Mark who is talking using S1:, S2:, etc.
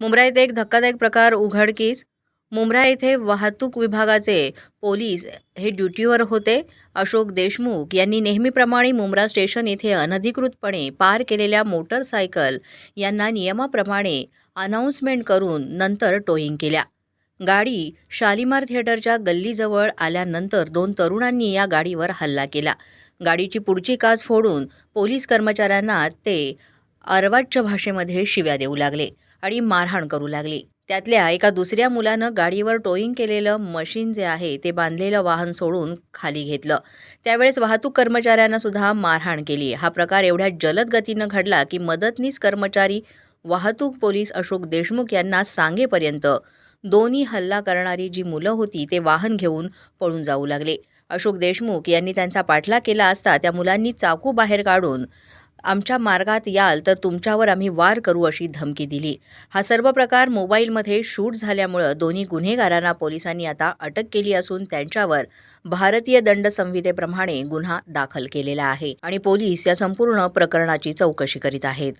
S1: मुंब्रा येथे एक धक्कादायक प्रकार उघडकीस. मुंब्रा येथे वाहतूक विभागाचे पोलीस हे ड्युटीवर होते. अशोक देशमुख यांनी नेहमीप्रमाणे मुंब्रा स्टेशन येथे अनधिकृतपणे पार केलेल्या मोटरसायकल यांना नियमाप्रमाणे अनाऊन्समेंट करून नंतर टोईंग केल्या. गाडी शालिमार थिएटरच्या गल्लीजवळ आल्यानंतर दोन तरुणांनी या गाडीवर हल्ला केला. गाडीची पुढची काच फोडून पोलीस कर्मचाऱ्यांना ते अर्वाच्य भाषेमध्ये शिव्या देऊ लागले. आणि मारहाण करू लागली. त्यातल्या एका दुसऱ्या मुलानं गाडीवर टोईंग केलेलं मशीन जे आहे ते बांधलेलं वाहन सोडून खाली घेतलं. त्यावेळेस वाहतूक कर्मचाऱ्यांना सुद्धा मारहाण केली. हा प्रकार एवढ्या जलद गतीनं घडला की मदतनीस कर्मचारी वाहतूक पोलीस अशोक देशमुख यांना सांगेपर्यंत दोन्ही हल्ला करणारी जी मुलं होती ते वाहन घेऊन पळून जाऊ लागले. अशोक देशमुख यांनी त्यांचा पाठलाग केला असता त्या मुलांनी चाकू बाहेर काढून आमच्या मार्गात याल तर तुमच्यावर आम्ही वार करू अशी धमकी दिली. हा सर्व प्रकार मोबाईलमध्ये शूट झाल्यामुळं दोन्ही गुन्हेगारांना पोलिसांनी आता अटक केली असून त्यांच्यावर भारतीय दंड संहितेप्रमाणे गुन्हा दाखल केलेला आहे आणि पोलीस या संपूर्ण प्रकरणाची चौकशी करीत आहेत.